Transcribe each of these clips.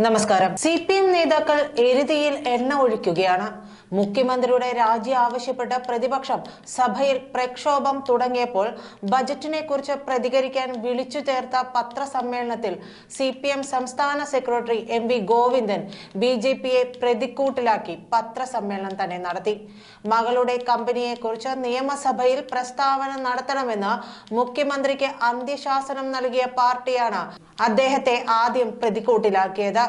നമസ്കാരം. C P M നേതാക്കൾ എരുതിയിൽ എണ്ണ ഒഴിക്കുകയാണ്. മുഖ്യമന്ത്രിയുടെ രാജി ആവശ്യപ്പെട്ട് പ്രതിപക്ഷം സഭയിൽ പ്രക്ഷോഭം തുടങ്ങിയപ്പോൾ ബജറ്റിനെ കുറിച്ച് പ്രതികരിക്കാൻ വിളിച്ചു ചേർത്ത പത്രസമ്മേളനത്തിൽ സി പി എം സംസ്ഥാന secretary M V Govindan B J പിയെ പ്രതിക്കൂട്ടിലാക്കി പത്രസമ്മേളനം തന്നെ നടത്തി. മകളുടെ കമ്പനിയെ കുറിച്ച് നിയമസഭയിൽ പ്രസ്താവന നടത്തണമെന്ന് മുഖ്യമന്ത്രിക്ക് അന്ത്യശാസനം നൽകിയ പാർട്ടിയാണ് അദ്ദേഹത്തെ ആദ്യം പ്രതിക്കൂട്ടിലാക്കിയത്.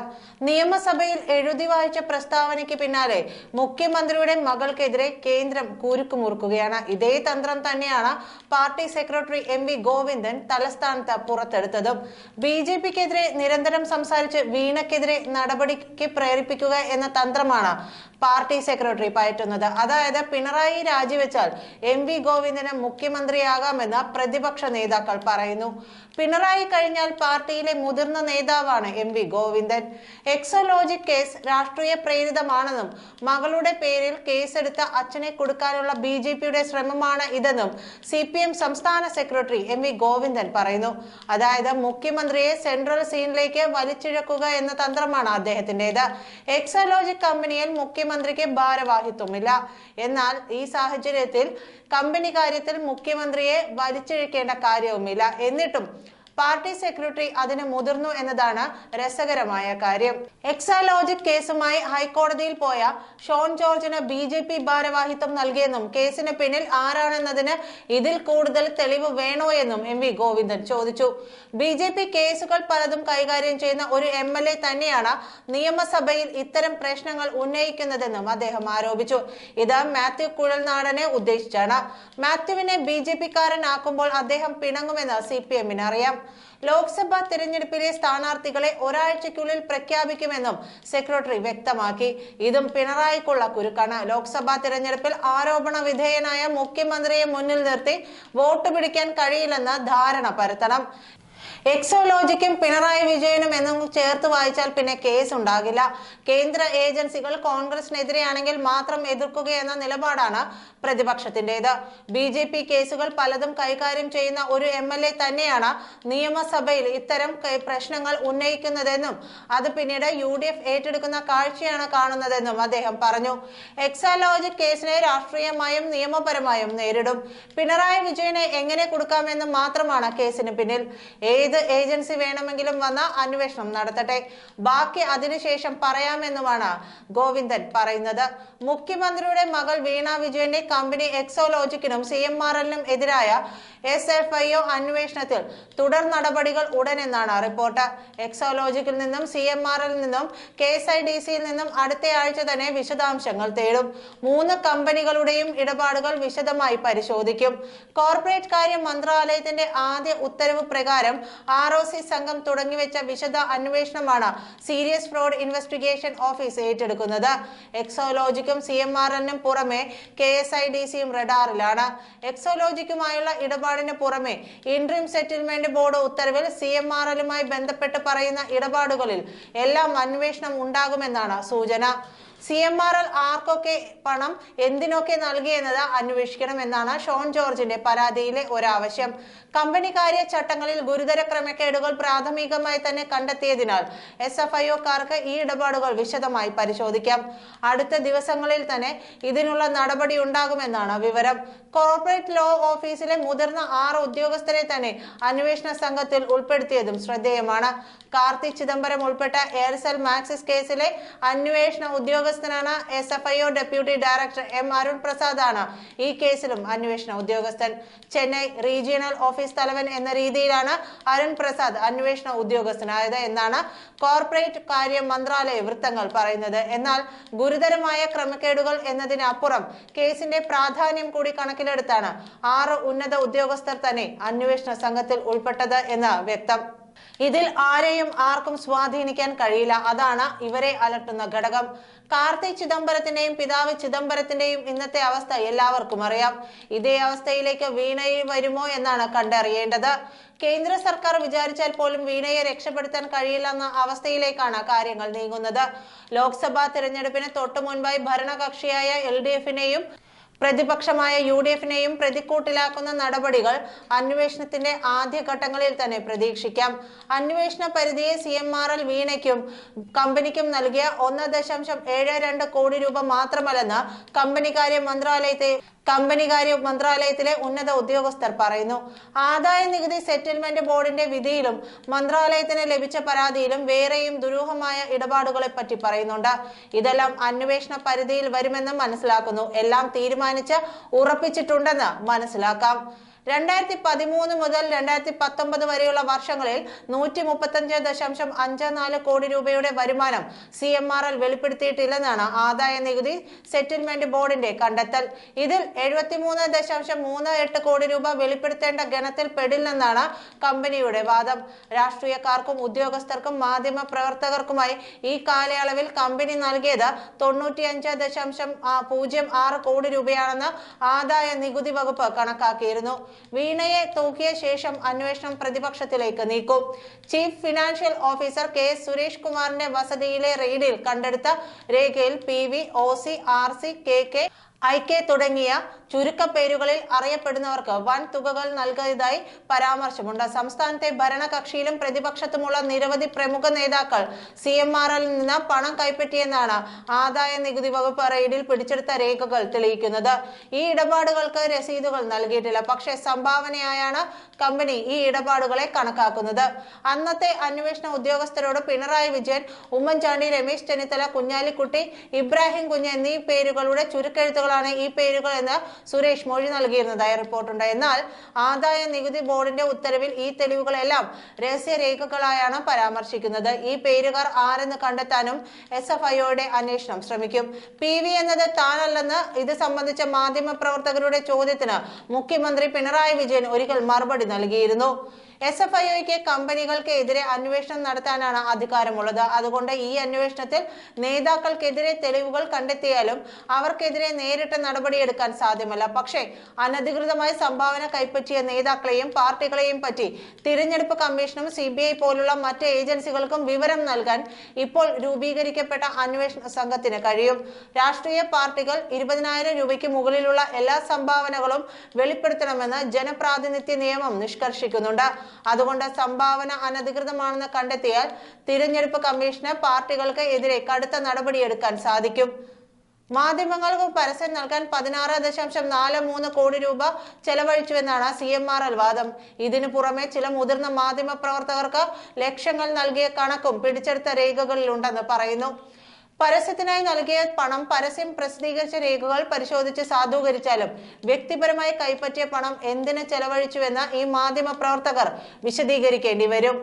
നിയമസഭയിൽ എഴുതി വായിച്ച പ്രസ്താവനയ്ക്ക് പിന്നാലെ മുഖ്യമന്ത്രിയുടെ മകൾക്കെതിരെ കേന്ദ്രം കുരുക്കുമുറുക്കുകയാണ്. ഇതേ തന്ത്രം തന്നെയാണ് party secretary M V Govindan തലസ്ഥാനത്ത് പുറത്തെടുത്തതും. ബി ജെ പിക്കെതിരെ നിരന്തരം സംസാരിച്ച് വീണക്കെതിരെ നടപടിക്ക് പ്രേരിപ്പിക്കുക എന്ന തന്ത്രമാണ് പാർട്ടി സെക്രട്ടറി പയറ്റുന്നത്. അതായത് പിണറായി രാജിവെച്ചാൽ എം വി ഗോവിന്ദന് മുഖ്യമന്ത്രിയാകാമെന്ന് പ്രതിപക്ഷ നേതാക്കൾ പറയുന്നു. പിണറായി കഴിഞ്ഞാൽ പാർട്ടിയിലെ മുതിർന്ന നേതാവാണ് M V Govindan. Exalogic case രാഷ്ട്രീയ പ്രേരിതമാണെന്നും മകളുടെ പേരിൽ കേസെടുത്ത അച്ഛനെ കൊടുക്കാനുള്ള ബി ജെ പിയുടെ ശ്രമമാണ് ഇതെന്നും സി പി എം സംസ്ഥാന സെക്രട്ടറി എം വി ഗോവിന്ദൻ പറയുന്നു. അതായത് മുഖ്യമന്ത്രിയെ സെൻട്രൽ സീനിലേക്ക് വലിച്ചിഴക്കുക എന്ന തന്ത്രമാണ് അദ്ദേഹത്തിന്റെത്. എക്സോലോജിക് കമ്പനിയിൽ മുഖ്യമന്ത്രിക്ക് ഭാരവാഹിത്വമില്ല. എന്നാൽ ഈ സാഹചര്യത്തിൽ കമ്പനി കാര്യത്തിൽ മുഖ്യമന്ത്രിയെ വലിച്ചിഴക്കേണ്ട കാര്യവുമില്ല. എന്നിട്ടും പാർട്ടി സെക്രട്ടറി അതിന് മുതിർന്നു എന്നതാണ് രസകരമായ കാര്യം. എക്സാലോജിക് കേസുമായി ഹൈക്കോടതിയിൽ പോയ ഷോൺ ജോർജിന് ബി ജെ പി ഭാരവാഹിത്വം നൽകിയെന്നും കേസിന് പിന്നിൽ ആരാണെന്നതിന് ഇതിൽ കൂടുതൽ തെളിവ് വേണോ എന്നും എം വി ഗോവിന്ദൻ ചോദിച്ചു. ബി ജെ പി കേസുകൾ പലതും കൈകാര്യം ചെയ്യുന്ന ഒരു എം എൽ എ തന്നെയാണ് നിയമസഭയിൽ ഇത്തരം പ്രശ്നങ്ങൾ ഉന്നയിക്കുന്നതെന്നും അദ്ദേഹം ആരോപിച്ചു. ഇത് മാത്യു കുഴൽനാടനെ ഉദ്ദേശിച്ചാണ്. മാത്യുവിനെ ബി ജെ പിക്കാരനാക്കുമ്പോൾ അദ്ദേഹം പിണങ്ങുമെന്ന് സി പി എമ്മിന് അറിയാം. ലോക്സഭാ തിരഞ്ഞെടുപ്പിലെ സ്ഥാനാർത്ഥികളെ ഒരാഴ്ചയ്ക്കുള്ളിൽ പ്രഖ്യാപിക്കുമെന്നും സെക്രട്ടറി വ്യക്തമാക്കി. ഇതും പിണറായിക്കുള്ള കുരുക്കാണ്. ലോക്സഭാ തിരഞ്ഞെടുപ്പിൽ ആരോപണ വിധേയനായ മുഖ്യമന്ത്രിയെ മുന്നിൽ നിർത്തി വോട്ട് പിടിക്കാൻ കഴിയില്ലെന്ന് ധാരണ പരത്തണം. എക്സോലോജിക്കും പിണറായി വിജയനും എന്നും ചേർത്ത് വായിച്ചാൽ പിന്നെ കേസ് ഉണ്ടാകില്ല കേന്ദ്ര ഏജൻസികൾ കോൺഗ്രസിനെതിരെയാണെങ്കിൽ മാത്രം എതിർക്കുകയെന്ന നിലപാടാണ് പ്രതിപക്ഷത്തിന്റേത് ബി ജെ പി കേസുകൾ പലതും കൈകാര്യം ചെയ്യുന്ന ഒരു എം എൽ എ തന്നെയാണ് നിയമസഭയിൽ ഇത്തരം പ്രശ്നങ്ങൾ ഉന്നയിക്കുന്നതെന്നും അത് പിന്നീട് യു ഡി എഫ് ഏറ്റെടുക്കുന്ന കാഴ്ചയാണ് കാണുന്നതെന്നും അദ്ദേഹം പറഞ്ഞു. എക്സാലോജിക് കേസിനെ രാഷ്ട്രീയമായും നിയമപരമായും നേരിടും. പിണറായി വിജയനെ എങ്ങനെ കൊടുക്കാമെന്ന് മാത്രമാണ് കേസിന് പിന്നിൽ. ഏത് ഏജൻസി വേണമെങ്കിലും വന്ന അന്വേഷണം നടത്തട്ടെ. ബാക്കി അതിനുശേഷം പറയാമെന്നുമാണ് ഗോവിന്ദൻ പറയുന്നത്. മുഖ്യമന്ത്രിയുടെ മകൾ വീണ വിജയന്റെ കമ്പനി എക്സോലോജിക്കിനും സി എം ആർ എല്ലിനും എതിരായ എസ് എഫ് ഐ ഒ അന്വേഷണത്തിൽ തുടർ നടപടികൾ ഉടനെന്നാണ് റിപ്പോർട്ട്. എക്സോലോജിക്കിൽ നിന്നും സി എം ആർ എല്ലിൽ നിന്നും കെ എസ് ഐ ഡി സിയിൽ നിന്നും അടുത്ത ആഴ്ച തന്നെ വിശദാംശങ്ങൾ തേടും. മൂന്ന് കമ്പനികളുടെയും ഇടപാടുകൾ വിശദമായി പരിശോധിക്കും. കോർപ്പറേറ്റ് കാര്യ മന്ത്രാലയത്തിന്റെ ആദ്യ ഉത്തരവ് പ്രകാരം ആർ ഒ സി സംഘം തുടങ്ങിവെച്ച വിശദ അന്വേഷണമാണ് സീരിയസ് ഫ്രോഡ് ഇൻവെസ്റ്റിഗേഷൻ ഓഫീസ് ഏറ്റെടുക്കുന്നത്. എക്സോലോജിക്കും സി എം ആർ എന്നും പുറമെ കെ എസ് ഐ ഡി സിയും റഡാറിലാണ്. എക്സോലോജിക്കുമായുള്ള ഇടപാടിന് പുറമെ ഇൻട്രീം സെറ്റിൽമെന്റ് ബോർഡ് ഉത്തരവിൽ സി എം ആർ എല്ലുമായി ബന്ധപ്പെട്ട് പറയുന്ന ഇടപാടുകളിൽ എല്ലാം അന്വേഷണം ഉണ്ടാകുമെന്നാണ് സൂചന. സി എം ആർ എൽ ആർക്കൊക്കെ പണം എന്തിനൊക്കെ നൽകിയെന്നത് അന്വേഷിക്കണമെന്നാണ് ഷോൺ ജോർജിന്റെ പരാതിയിലെ ഒരാവശ്യം. കമ്പനികാര്യ ചട്ടങ്ങളിൽ ഗുരുതര ക്രമക്കേടുകൾ പ്രാഥമികമായി തന്നെ കണ്ടെത്തിയതിനാൽ എസ് എഫ് ഐ ഒക്കാർക്ക് ഈ ഇടപാടുകൾ വിശദമായി പരിശോധിക്കാം. അടുത്ത ദിവസങ്ങളിൽ തന്നെ ഇതിനുള്ള നടപടി ഉണ്ടാകുമെന്നാണ് വിവരം. കോർപ്പറേറ്റ് ലോ ഓഫീസിലെ മുതിർന്ന ആറ് ഉദ്യോഗസ്ഥരെ തന്നെ അന്വേഷണ സംഘത്തിൽ ഉൾപ്പെടുത്തിയതും ശ്രദ്ധേയമാണ്. കാർത്തി ചിദംബരം ഉൾപ്പെട്ട എയർസെൽ മാക്സിസ് കേസിലെ അന്വേഷണ ഉദ്യോഗസ്ഥനാണ്. S F I O deputy director M Arun Prasad ആണ് ഈ കേസിലും അന്വേഷണ ഉദ്യോഗസ്ഥൻ. ചെന്നൈ റീജിയണൽ ഓഫീസ് തലവൻ എന്ന രീതിയിലാണ് അരുൺ പ്രസാദ് അന്വേഷണ ഉദ്യോഗസ്ഥനായത് എന്നാണ് കോർപ്പറേറ്റ് കാര്യ മന്ത്രാലയ വൃത്തങ്ങൾ പറയുന്നത്. എന്നാൽ ഗുരുതരമായ ക്രമക്കേടുകൾ എന്നതിനപ്പുറം കേസിന്റെ പ്രാധാന്യം കൂടി കണക്കിലെടുത്താണ് ആറ് ഉന്നത ഉദ്യോഗസ്ഥർ തന്നെ അന്വേഷണ സംഘത്തിൽ ഉൾപ്പെട്ടത് എന്ന് വ്യക്തം. ഇതിൽ ആരെയും ആർക്കും സ്വാധീനിക്കാൻ കഴിയില്ല. അതാണ് ഇവരെ അലട്ടുന്ന ഘടകം. കാർത്തി ചിദംബരത്തിന്റെയും പിതാവ് ചിദംബരത്തിന്റെയും ഇന്നത്തെ അവസ്ഥ എല്ലാവർക്കും അറിയാം. ഇതേ അവസ്ഥയിലേക്ക് വീണയിൽ വരുമോ എന്നാണ് കണ്ടറിയേണ്ടത്. കേന്ദ്ര സർക്കാർ വിചാരിച്ചാൽ പോലും വീണയെ രക്ഷപ്പെടുത്താൻ കഴിയില്ലെന്ന അവസ്ഥയിലേക്കാണ് കാര്യങ്ങൾ നീങ്ങുന്നത്. ലോക്സഭാ തിരഞ്ഞെടുപ്പിന് തൊട്ടു മുൻപായി ഭരണകക്ഷിയായ എൽ ഡി എഫിനെയും പ്രതിപക്ഷമായ യു ഡി എഫിനെയും പ്രതിക്കൂട്ടിലാക്കുന്ന നടപടികൾ അന്വേഷണത്തിന്റെ ആദ്യഘട്ടങ്ങളിൽ തന്നെ പ്രതീക്ഷിക്കാം. അന്വേഷണ പരിധിയെ സി എം ആർ എൽ വീണയ്ക്കും കമ്പനിക്കും നൽകിയ ഒന്ന് ദശാംശം ഏഴ് രണ്ട് കോടി രൂപ മാത്രമല്ലെന്ന് കമ്പനികാര്യ മന്ത്രാലയത്തെ കമ്പനികാര്യ മന്ത്രാലയത്തിലെ ഉന്നത ഉദ്യോഗസ്ഥർ പറയുന്നു. ആദായ നികുതി സെറ്റിൽമെന്റ് ബോർഡിന്റെ വിധിയിലും മന്ത്രാലയത്തിന് ലഭിച്ച പരാതിയിലും വേറെയും ദുരൂഹമായ ഇടപാടുകളെ പറ്റി പറയുന്നുണ്ട്. ഇതെല്ലാം അന്വേഷണ പരിധിയിൽ വരുമെന്ന് മനസ്സിലാക്കുന്നു. എല്ലാം തീരുമാനിച്ച് ഉറപ്പിച്ചിട്ടുണ്ടെന്ന് മനസ്സിലാക്കാം. രണ്ടായിരത്തി പതിമൂന്ന് മുതൽ രണ്ടായിരത്തി പത്തൊമ്പത് വരെയുള്ള വർഷങ്ങളിൽ നൂറ്റി മുപ്പത്തഞ്ച് ദശാംശം അഞ്ച് നാല് കോടി രൂപയുടെ വരുമാനം സി എം ആർ എൽ വെളിപ്പെടുത്തിയിട്ടില്ലെന്നാണ് ആദായ നികുതി സെറ്റിൽമെന്റ് ബോർഡിന്റെ കണ്ടെത്തൽ. ഇതിൽ എഴുപത്തിമൂന്ന് ദശാംശം മൂന്ന് എട്ട് കോടി രൂപ വെളിപ്പെടുത്തേണ്ട ഗണത്തിൽ പെടില്ലെന്നാണ് കമ്പനിയുടെ വാദം. രാഷ്ട്രീയക്കാർക്കും ഉദ്യോഗസ്ഥർക്കും മാധ്യമ പ്രവർത്തകർക്കുമായി ഈ കാലയളവിൽ കമ്പനി നൽകിയത് തൊണ്ണൂറ്റിയഞ്ച് ദശാംശം പൂജ്യം ആറ് കോടി രൂപയാണെന്ന് ആദായ നികുതി വകുപ്പ് കണക്കാക്കിയിരുന്നു. വീണയെ തൂക്കിയ ശേഷം അന്വേഷണം പ്രതിപക്ഷത്തിലേക്ക് നീക്കും. Chief financial officer K Suresh കുമാറിന്റെ വസതിയിലെ റെയ്ഡിൽ കണ്ടെടുത്ത രേഖയിൽ P V O C R C K K I K തുടങ്ങിയ ചുരുക്കപ്പേരുകളിൽ അറിയപ്പെടുന്നവർക്ക് വൻ തുകകൾ നൽകിയതായി പരാമർശമുണ്ട്. സംസ്ഥാനത്തെ ഭരണകക്ഷിയിലും പ്രതിപക്ഷത്തുമുള്ള നിരവധി പ്രമുഖ നേതാക്കൾ സി എം ആർ നിന്ന് പണം കൈപ്പറ്റിയെന്നാണ് ആദായ നികുതി വകുപ്പ് റെയ്ഡിൽ പിടിച്ചെടുത്ത രേഖകൾ തെളിയിക്കുന്നത്. ഈ ഇടപാടുകൾക്ക് രസീതുകൾ നൽകിയിട്ടില്ല. പക്ഷേ സംഭാവനയായാണ് കമ്പനി ഈ ഇടപാടുകളെ കണക്കാക്കുന്നത്. അന്നത്തെ അന്വേഷണ ഉദ്യോഗസ്ഥരോട് പിണറായി വിജയൻ ഉമ്മൻചാണ്ടി രമേശ് ചെന്നിത്തല കുഞ്ഞാലിക്കുട്ടി ഇബ്രാഹിം കുഞ്ഞ് എന്നീ പേരുകളുടെ ചുരുക്കെഴുത്തുകളാണ് ഈ പേരുകൾ എന്ന് സുരേഷ് മൊഴി നൽകിയിരുന്നതായി റിപ്പോർട്ടുണ്ട്. എന്നാൽ ആദായ നികുതി ബോർഡിന്റെ ഉത്തരവിൽ ഈ തെളിവുകളെല്ലാം രഹസ്യരേഖകളായാണ് പരാമർശിക്കുന്നത്. ഈ പേരുകാർ ആരെന്ന് കണ്ടെത്താനും എസ് എഫ് ഐഒയുടെ അന്വേഷണം ശ്രമിക്കും. പി വി എന്നത് താനല്ലെന്ന് ഇത് സംബന്ധിച്ച മാധ്യമ പ്രവർത്തകരുടെ ചോദ്യത്തിന് മുഖ്യമന്ത്രി പിണറായി വിജയൻ ഒരിക്കൽ മറുപടി നൽകിയിരുന്നു. എസ് എഫ് ഐഒയ്ക്ക് കമ്പനികൾക്ക് എതിരെ അന്വേഷണം നടത്താനാണ് അധികാരമുള്ളത്. അതുകൊണ്ട് ഈ അന്വേഷണത്തിൽ നേതാക്കൾക്കെതിരെ തെളിവുകൾ കണ്ടെത്തിയാലും അവർക്കെതിരെ നേരിട്ട് നടപടിയെടുക്കാൻ സാധ്യമല്ല. പക്ഷേ അനധികൃതമായി സംഭാവന കൈപ്പറ്റിയ നേതാക്കളെയും പാർട്ടികളെയും പറ്റി തിരഞ്ഞെടുപ്പ് കമ്മീഷനും സി ഐ പോലുള്ള മറ്റ് ഏജൻസികൾക്കും വിവരം നൽകാൻ ഇപ്പോൾ രൂപീകരിക്കപ്പെട്ട അന്വേഷണ സംഘത്തിന് കഴിയും. രാഷ്ട്രീയ പാർട്ടികൾ ഇരുപതിനായിരം രൂപയ്ക്ക് മുകളിലുള്ള എല്ലാ സംഭാവനകളും വെളിപ്പെടുത്തണമെന്ന് ജനപ്രാതിനിധ്യ നിയമം നിഷ്കർഷിക്കുന്നുണ്ട്. അതുകൊണ്ട് സംഭാവന അനധികൃതമാണെന്ന് കണ്ടെത്തിയാൽ തിരഞ്ഞെടുപ്പ് കമ്മീഷന് പാർട്ടികൾക്ക് എതിരെ കടുത്ത നടപടിയെടുക്കാൻ സാധിക്കും. മാധ്യമങ്ങൾക്ക് പരസ്യം നൽകാൻ പതിനാറ് ദശാംശം നാല് മൂന്ന് കോടി രൂപ ചെലവഴിച്ചുവെന്നാണ് സി എം ആർ എൽ വാദം. ഇതിനു പുറമെ ചില മുതിർന്ന മാധ്യമ പ്രവർത്തകർക്ക് ലക്ഷങ്ങൾ നൽകിയ കണക്കും പിടിച്ചെടുത്ത രേഖകളിലുണ്ടെന്ന് പറയുന്നു. പരസ്യത്തിനായി നൽകിയ പണം പരസ്യം പ്രസിദ്ധീകരിച്ച രേഖകൾ പരിശോധിച്ച് സാധൂകരിച്ചാലും വ്യക്തിപരമായി കൈപ്പറ്റിയ പണം എന്തിന് ചെലവഴിച്ചുവെന്ന് ഈ മാധ്യമ പ്രവർത്തകർ വിശദീകരിക്കേണ്ടി വരും.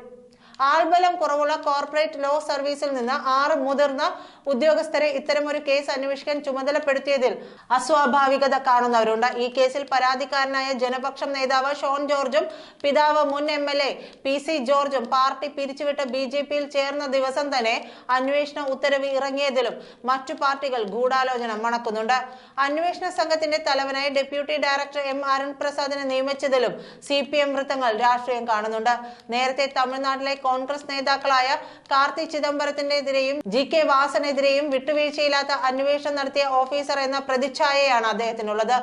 ആൾബലം കുറവുള്ള കോർപ്പറേറ്റ് ലോ സർവീസിൽ നിന്ന് ആറ് മുതിർന്ന ഉദ്യോഗസ്ഥരെ ഇത്തരമൊരു കേസ് അന്വേഷിക്കാൻ ചുമതലപ്പെടുത്തിയതിൽ അസ്വാഭാവികത കാണുന്നവരുണ്ട്. ഈ കേസിൽ പരാതിക്കാരനായ ജനപക്ഷം നേതാവ് ഷോൺ ജോർജും പിതാവ് മുൻ M L A P C ജോർജും പാർട്ടി പിരിച്ചുവിട്ട് ബി ജെ പിയിൽ ചേർന്ന ദിവസം തന്നെ അന്വേഷണ ഉത്തരവ് ഇറങ്ങിയതിലും മറ്റു പാർട്ടികൾ ഗൂഢാലോചന മണക്കുന്നുണ്ട്. അന്വേഷണ സംഘത്തിന്റെ തലവനായി ഡെപ്യൂട്ടി ഡയറക്ടർ എം അരുൺ പ്രസാദിനെ നിയമിച്ചതിലും സി പി എം വൃത്തങ്ങൾ രാഷ്ട്രീയം കാണുന്നുണ്ട്. നേരത്തെ തമിഴ്നാട്ടിലെ കോൺഗ്രസ് നേതാക്കളായ കാർത്തി ചിദംബരത്തിനെതിരെയും ജി കെ വാസനെതിരെയും വിട്ടുവീഴ്ചയില്ലാത്ത അന്വേഷണം നടത്തിയ ഓഫീസർ എന്ന പ്രതിച്ഛായയാണ് അദ്ദേഹത്തിനുള്ളത്.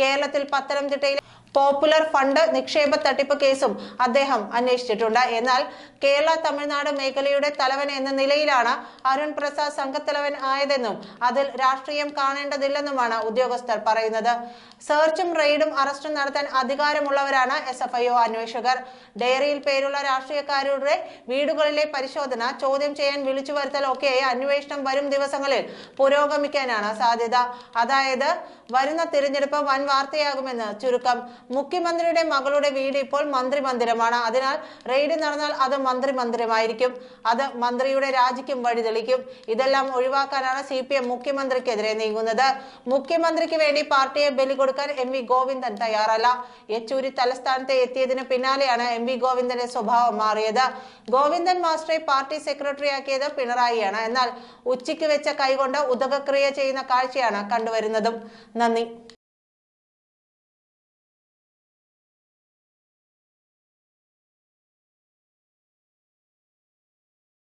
കേരളത്തിൽ പത്തനംതിട്ടയിൽ പോപ്പുലർ ഫണ്ട് നിക്ഷേപ തട്ടിപ്പ് കേസും അദ്ദേഹം അന്വേഷിച്ചിട്ടുണ്ട്. എന്നാൽ കേരള തമിഴ്നാട് മേഖലയുടെ തലവൻ എന്ന നിലയിലാണ് അരുൺ പ്രസാദ് സംഘത്തലവൻ ആയതെന്നും അതിൽ രാഷ്ട്രീയം കാണേണ്ടതില്ലെന്നുമാണ് ഉദ്യോഗസ്ഥർ പറയുന്നത്. സെർച്ചും റെയ്ഡും അറസ്റ്റും നടത്താൻ അധികാരമുള്ളവരാണ് എസ് എഫ് ഐ ഒ അന്വേഷകർ. ഡയറിയിൽ പേരുള്ള രാഷ്ട്രീയക്കാരുടെ വീടുകളിലെ പരിശോധന ചോദ്യം ചെയ്യാൻ വിളിച്ചു വരുത്തൽ ഒക്കെയായി അന്വേഷണം വരും ദിവസങ്ങളിൽ പുരോഗമിക്കാനാണ് സാധ്യത. അതായത് വരുന്ന തിരഞ്ഞെടുപ്പ് വൻ വാർത്തയാകുമെന്ന് ചുരുക്കം മുഖ്യമന്ത്രിയുടെ മകളുടെ വീട് ഇപ്പോൾ മന്ത്രി മന്ദിരമാണ് അതിനാൽ റെയ്ഡ് നടന്നാൽ അത് മന്ത്രി മന്ദിരമായിരിക്കും അത് മന്ത്രിയുടെ രാജിക്കും വഴിതെളിക്കും ഇതെല്ലാം ഒഴിവാക്കാനാണ് സി പി എം മുഖ്യമന്ത്രിക്കെതിരെ നീങ്ങുന്നത്. മുഖ്യമന്ത്രിക്ക് വേണ്ടി പാർട്ടിയെ ബലി കൊടുക്കാൻ എം വി ഗോവിന്ദൻ തയ്യാറല്ല. യെച്ചൂരി തലസ്ഥാനത്ത് എത്തിയതിന് പിന്നാലെയാണ് എം വി ഗോവിന്ദന്റെ സ്വഭാവം മാറിയത്. ഗോവിന്ദൻ മാസ്റ്ററെ പാർട്ടി സെക്രട്ടറിയാക്കിയത് പിണറായിയാണ്. എന്നാൽ ഉച്ചയ്ക്ക് വെച്ച കൈകൊണ്ട് ഉദകക്രിയ ചെയ്യുന്ന കാഴ്ചയാണ് കണ്ടുവരുന്നതും. നന്ദി.